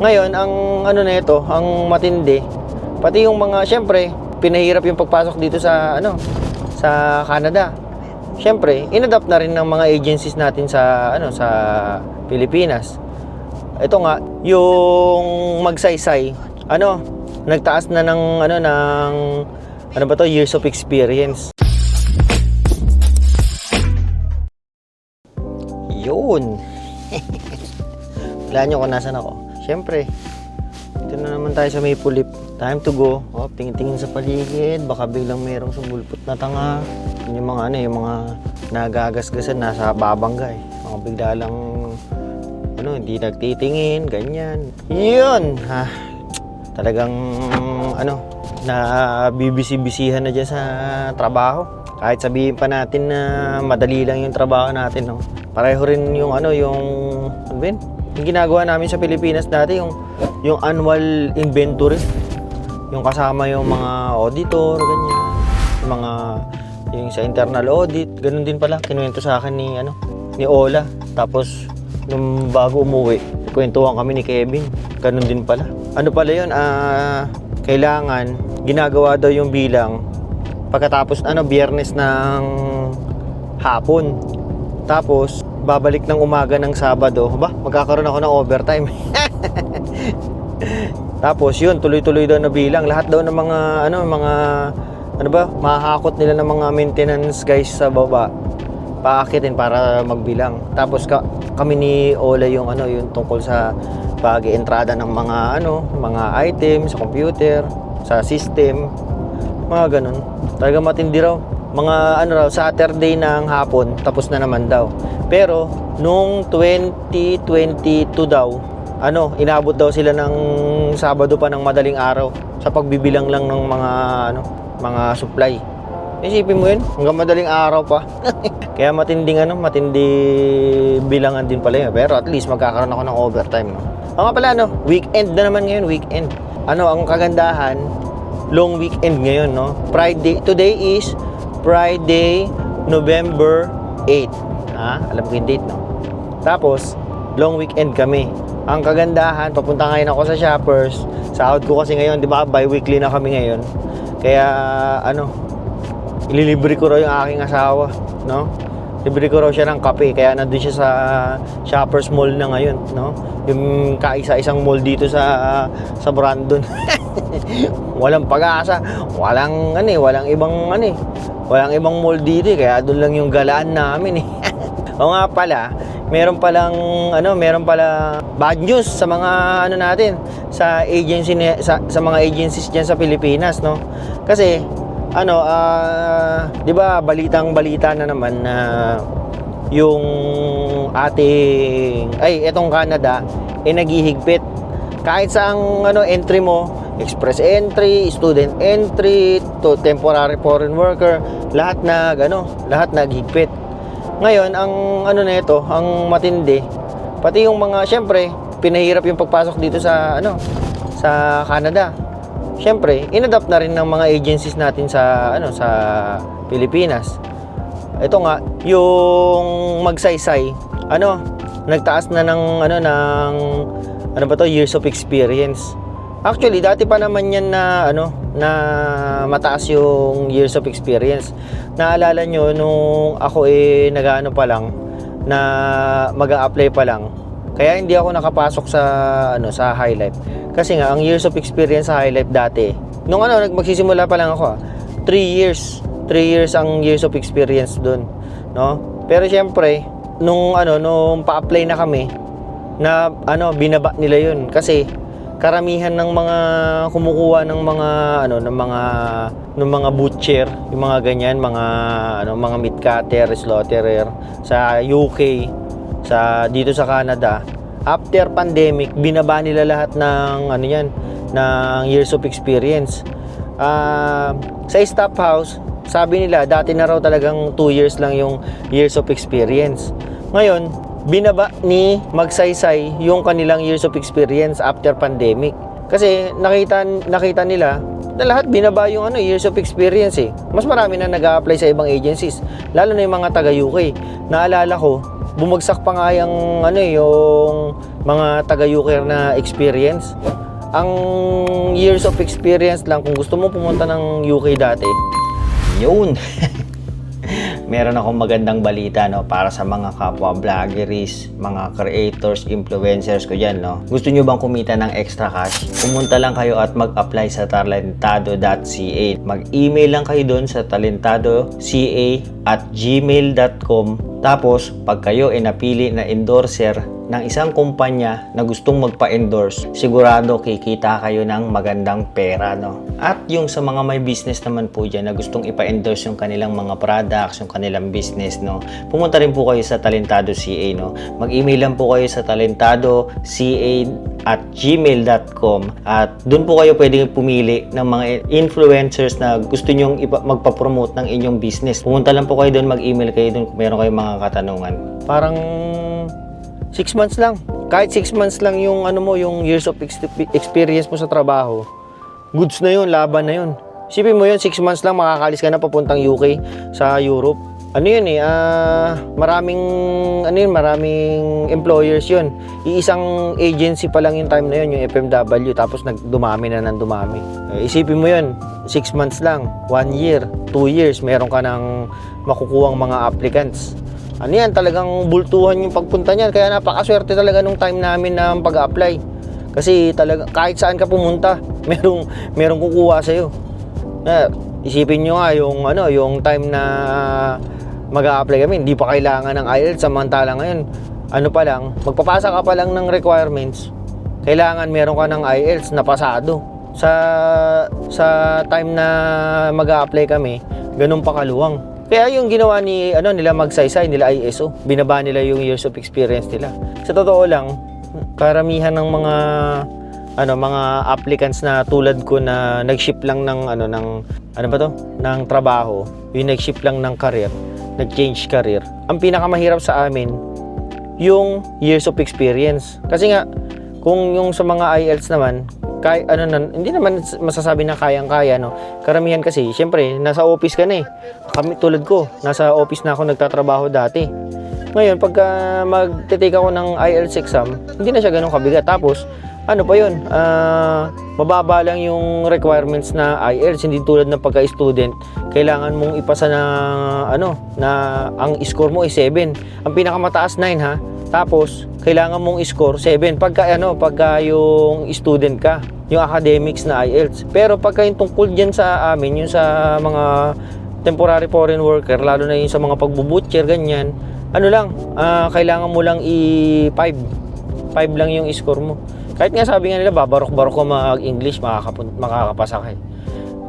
Ngayon, ang ano na ito, ang matindi, pati yung mga, syempre, pinahirap yung pagpasok dito sa, ano, sa Canada. Syempre, inadapt na rin ng mga agencies natin sa, ano, sa Pilipinas. Ito nga, yung magsaysay, ano, nagtaas na ng, ano, ng, ano ba to, years of experience. Yun. Wala nyo kung nasan ako. Siyempre, ito na naman tayo sa Maple Leaf. Time to go. Oh, tingin-tingin sa paligid. Baka biglang mayroong sumulpot na tanga. Yun yung mga ano, yung mga nagagasgasan nasa babangga eh. Mga bigla lang ano, hindi nagtitingin, ganyan. Yun, ha. Talagang ano, na bibisi-bisihan na dyan sa trabaho. Kahit sabihin pa natin na madali lang yung trabaho natin, no. Pareho rin yung ano, yung ano? Yung ginagawa namin sa Pilipinas dati, yung yung annual inventory. Yung kasama yung mga auditor, ganyan. Yung mga yung sa internal audit, ganun din pala. Kinuwento sa akin ni ano, ni Ola. Tapos nung bago umuwi, kwentuhan kami ni Kevin. Ganun din pala. Ano pala yun? Ah, kailangan ginagawa daw yung bilang pagkatapos ano biyernes ng hapon. Tapos babalik ng umaga ng Sabado. Ba, magkakaroon ako ng overtime. Tapos yun, tuloy-tuloy daw na bilang. Lahat daw ng mga ano, mga ano ba, mahahakot nila ng mga maintenance guys sa baba. Paakitin para magbilang. Tapos ka, kami ni Ola yung ano, yung tungkol sa pag-entrada ng mga ano, mga items sa computer, sa system, mga ganun. Talaga matindi raw. Mga ano raw, Saturday ng hapon, tapos na naman daw. Pero, nung 2022 daw, ano, inabot daw sila ng Sabado pa ng madaling araw sa pagbibilang lang ng mga ano, mga supply. Isipin mo yun, hanggang madaling araw pa. Kaya matinding ano, matindi bilangan din pala yun. Pero at least magkakaroon ako ng overtime. No? O nga pala, ano, weekend na naman ngayon, weekend. Ano, ang kagandahan, long weekend ngayon, no? Friday, today is Friday, November 8. Ha? Alam ko yung date, no? Tapos, long weekend kami. Ang kagandahan, papunta ngayon ako sa shoppers. Sahod ko kasi ngayon, di ba, bi-weekly na kami ngayon. Kaya, ano, ililibre ko raw yung aking asawa, no? Libre ko raw siya ng kape, kaya nandun siya sa Shoppers Mall na ngayon, no? Yung kaisa-isang mall dito sa sa Brandon. walang pag-asa, walang ano eh, walang ibang ano eh, walang ibang mall dito eh, kaya doon lang yung galaan namin eh. o nga pala, meron palang ano, meron pala bad news sa mga ano natin, sa agency sa, sa mga agencies diyan sa Pilipinas, no? Kasi ano, ah, 'di ba, balitang-balita na naman na yung ating ay etong Canada eh naghihigpit kahit sa ang ano entry mo express entry, student entry, to temporary foreign worker, lahat nag ano, lahat naghigpit. Ngayon, ang ano nito, ang matindi, pati yung mga syempre, pinahirap yung pagpasok dito sa ano, sa Canada. Syempre, inadapt na rin ng mga agencies natin sa ano, sa Pilipinas. Ito nga, yung magsaysay, ano, nagtaas na ng ano ng ano ba to, years of experience. Actually, dati pa naman yan na ano, na mataas yung years of experience. Naalala nyo nung ako eh nag-ano pa lang na mag apply pa lang. Kaya hindi ako nakapasok sa ano sa highlight. Kasi nga ang years of experience sa highlight dati. Nung ano nag- magsisimula pa lang ako, 3 years. 3 years ang years of experience doon, no? Pero syempre, nung ano nung pa-apply na kami, na ano binaba nila 'yun kasi karamihan ng mga kumukuha ng mga ano ng mga ng mga butcher, yung mga ganyan, mga ano mga meat cutter, slaughterer sa UK, sa dito sa Canada. After pandemic, binaba nila lahat ng ano yan, ng years of experience. Ah, sa staff house, sabi nila dati na raw talagang 2 years lang yung years of experience. Ngayon, binaba ni Magsaysay yung kanilang years of experience after pandemic. Kasi nakita nakita nila na lahat binaba yung ano years of experience eh. Mas marami na nag-a-apply sa ibang agencies, lalo na yung mga taga UK. Naalala ko, bumagsak pa nga yung ano eh, yung mga taga UCARE na experience. Ang years of experience lang, kung gusto mo pumunta ng UK dati, yun. Meron akong magandang balita no para sa mga kapwa vloggeries, mga creators, influencers ko diyan no. Gusto nyo bang kumita ng extra cash? Pumunta lang kayo at mag-apply sa talentado.ca. Mag-email lang kayo doon sa talentado.ca at gmail.com tapos, pag kayo ay napili na endorser ng isang kumpanya na gustong magpa-endorse, sigurado kikita kayo ng magandang pera, no? At yung sa mga may business naman po dyan na gustong ipa-endorse yung kanilang mga products, yung kanilang business, no? Pumunta rin po kayo sa Talentado CA, no? Mag-email lang po kayo sa Talentado CA at gmail.com at doon po kayo pwedeng pumili ng mga influencers na gusto nyong magpa-promote ng inyong business. Pumunta lang po kayo doon, mag-email kayo doon kung meron kayong mga katanungan. Parang 6 months lang. Kahit 6 months lang yung ano mo, yung years of ex- experience mo sa trabaho. Goods na yun, laban na yun. Isipin mo yun, 6 months lang makakalis ka na papuntang UK sa Europe. Ano yun eh, ah, maraming, ano yun, maraming employers yun. Iisang agency pa lang yung time na yun, yung FMW, tapos nagdumami na ng dumami. Eh, isipin mo yun, 6 months lang, 1 year, 2 years, meron ka ng makukuhang mga applicants. Ano yan, talagang bultuhan yung pagpunta niyan. Kaya napakaswerte talaga nung time namin na pag-apply. Kasi talaga, kahit saan ka pumunta, merong, merong kukuha sa'yo. Na, isipin nyo nga yung, ano, yung time na mag-a-apply kami, hindi pa kailangan ng IELTS. Samantala ngayon, ano pa lang, magpapasa ka pa lang ng requirements, kailangan meron ka ng IELTS na pasado. Sa, sa time na mag-a-apply kami, ganun pa kaluwang. Kaya yung ginawa ni ano nila magsaysay nila ISO, binaba nila yung years of experience nila. Sa totoo lang, karamihan ng mga ano mga applicants na tulad ko na nag-ship lang ng ano ng ano ba to? ng trabaho, yung nag-ship lang ng career, nag-change career. Ang pinakamahirap sa amin yung years of experience. Kasi nga kung yung sa mga IELTS naman, kay ano na, hindi naman masasabi na kayang-kaya no. Karamihan kasi, syempre, nasa office ka na eh. Kami tulad ko, nasa office na ako nagtatrabaho dati. Ngayon, pagka magte-take ako ng IELTS exam, hindi na siya ganun kabigat. Tapos, ano pa yun, ah, mababa lang yung requirements na IELTS, hindi tulad ng pagka-student, kailangan mong ipasa na, ano, na ang score mo ay 7. Ang pinakamataas 9 ha, tapos, kailangan mong score 7 pagka ano, pagka yung student ka, yung academics na IELTS. Pero pagka yung tungkol diyan sa amin, yung sa mga temporary foreign worker, lalo na yung sa mga pagbubutcher ganyan, ano lang, ah, kailangan mo lang i 5. 5 lang yung score mo. Kahit nga sabi nga nila, babarok-barok ko mag-English, makakapasa ka.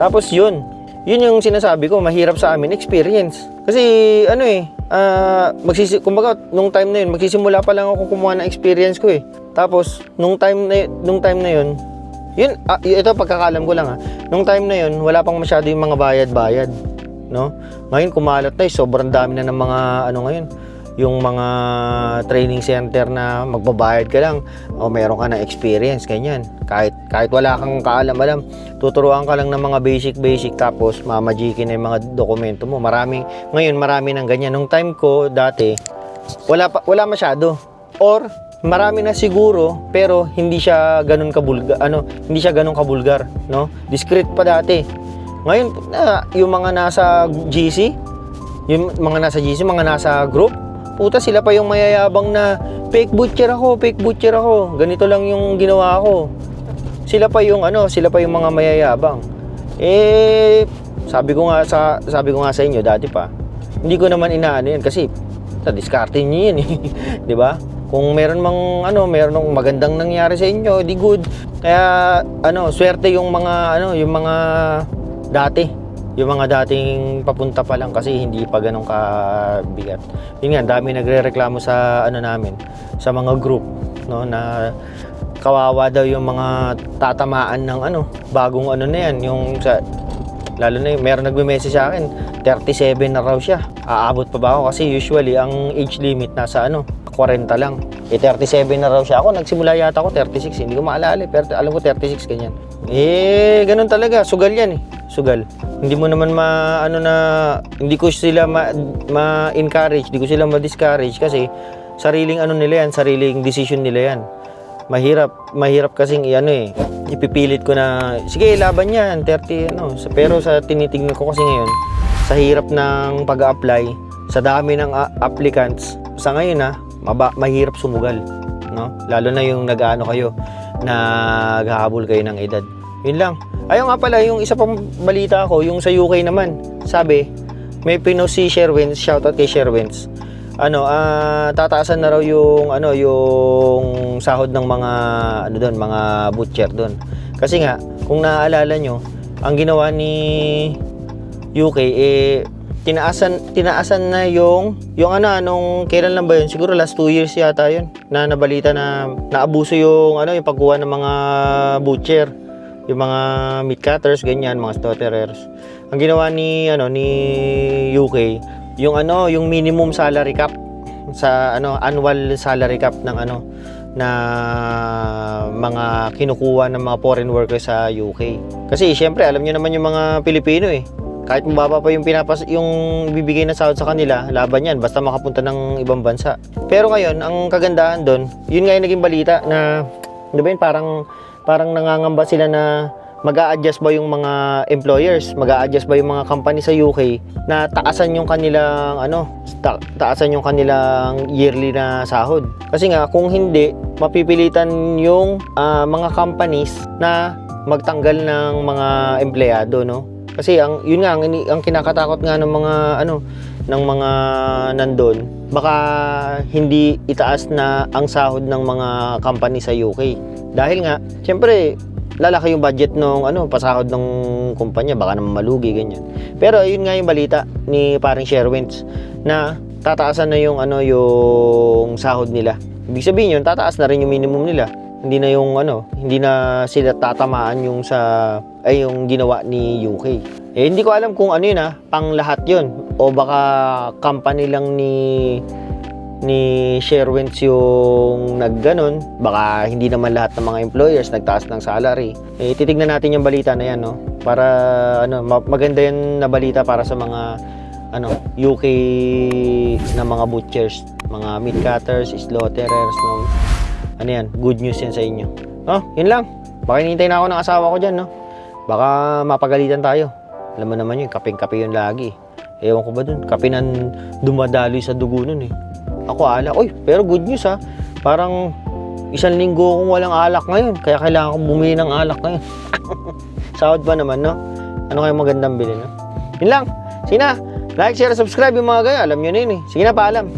Tapos yun, yun yung sinasabi ko, mahirap sa amin, experience. Kasi ano eh, ah, magsisi, kumbaga, nung time na yun, magsisimula pa lang ako kumuha ng experience ko eh. Tapos, nung time na, nung time na yun, yun, ah, y- ito pagkakalam ko lang ha, nung time na yun, wala pang masyado yung mga bayad-bayad. No? Ngayon, kumalat na eh, sobrang dami na ng mga, ano ngayon, yung mga training center na magbabayad ka lang o meron ka na experience ganyan. Kahit kahit wala kang kaalam-alam tuturuan ka lang ng mga basic basic tapos mamajikin na yung mga dokumento mo. Maraming ngayon marami ng ganyan. Nung time ko dati wala pa, wala masyado. Or marami na siguro pero hindi siya ganun kabulgar ano hindi siya ganun kabulgar no? Discreet pa dati. Ngayon na yung mga nasa GC yung mga nasa GC mga nasa group puta sila pa yung mayayabang na fake butcher ako, fake butcher ako. Ganito lang yung ginawa ko. Sila pa yung ano, sila pa yung mga mayayabang. Eh sabi ko nga sa sabi ko nga sa inyo dati pa. Hindi ko naman inaano yan kasi sa diskarte niyo yan eh. 'Di ba? Kung meron mang ano, meron ng magandang nangyari sa inyo, di good. Kaya ano, swerte yung mga ano, yung mga dati yung mga dating papunta pa lang kasi hindi pa ganun kabigat. Yun nga, dami nagre-reklamo sa ano namin, sa mga group, no, na kawawa daw yung mga tatamaan ng ano, bagong ano na yan, yung sa lalo na yung meron nagme-message sa akin, 37 na raw siya. Aabot pa ba ako kasi usually ang age limit nasa ano, 40 lang. Eh 37 na raw siya. Ako nagsimula yata ako 36, hindi ko maalala eh, pero alam ko 36 ganyan. Eh ganun talaga, sugal yan eh. Sugal. Hindi mo naman ma ano na hindi ko sila ma, ma-encourage, hindi ko sila ma-discourage kasi sariling ano nila yan, sariling decision nila yan. mahirap, mahirap kasing i-ano eh, ipipilit ko na, sige, laban yan, 30, ano. Pero sa tinitingnan ko kasi ngayon, sa hirap ng pag apply sa dami ng a- applicants, sa ngayon ha, maba, mahirap sumugal. No? Lalo na yung nag-ano kayo, naghahabol kayo ng edad. Yun lang. Ayun nga pala, yung isa pang balita ko, yung sa UK naman, sabi, may pino si Sherwins, shoutout kay Sherwins. Ano, ah tataasan na raw yung ano, yung sahod ng mga ano doon, mga butcher doon. Kasi nga, kung naaalala nyo, ang ginawa ni UK eh tinaasan tinaasan na yung yung ano anong kailan lang ba yun siguro last 2 years yata yun na nabalita na naabuso yung ano yung pagkuha ng mga butcher yung mga meat cutters ganyan mga slaughterers ang ginawa ni ano ni UK yung ano yung minimum salary cap sa ano annual salary cap ng ano na mga kinukuha ng mga foreign workers sa UK. Kasi syempre alam niyo naman yung mga Pilipino eh. Kahit mababa pa yung pinapas yung bibigay na sahod sa kanila, laban yan basta makapunta ng ibang bansa. Pero ngayon, ang kagandahan doon, yun nga yung naging balita na, di ba yun, parang, parang nangangamba sila na mag adjust ba yung mga employers, mag adjust ba yung mga company sa UK na taasan yung kanilang ano, ta- taasan yung kanilang yearly na sahod. Kasi nga kung hindi, mapipilitan yung ah, mga companies na magtanggal ng mga empleyado, no? Kasi ang yun nga ang, ang kinakatakot nga ng mga ano ng mga nandun, baka hindi itaas na ang sahod ng mga company sa UK. Dahil nga, syempre, lalaki yung budget ng ano, pasahod ng kumpanya, baka naman malugi ganyan. Pero yun nga yung balita ni paring Sherwins na tataasan na yung ano yung sahod nila. Ibig sabihin yun, tataas na rin yung minimum nila. Hindi na yung ano, hindi na sila tatamaan yung sa ay yung ginawa ni UK. Eh hindi ko alam kung ano yun ah, pang lahat yun o baka company lang ni ni Sherwins yung nagganon, baka hindi naman lahat ng mga employers nagtaas ng salary. Eh, titignan natin yung balita na yan, no? Para, ano, ma- maganda yan na balita para sa mga, ano, UK na mga butchers, mga meat cutters, slaughterers, no? Ano yan, good news yan sa inyo. Oh, yun lang. Baka hinihintay na ako ng asawa ko dyan, no? Baka mapagalitan tayo. Alam mo naman yun, kapeng-kape yun lagi. Ewan ko ba dun, kape nan dumadaloy sa dugo nun eh. Ako alak. Uy, pero good news ha. Parang isang linggo akong walang alak ngayon. Kaya kailangan kong bumili ng alak ngayon. Sahod ba naman, no? Ano kayong magandang bilhin, no? Yun lang. Sige na. Like, share, subscribe yung mga gayo. Alam nyo na yun eh. Sige na, paalam.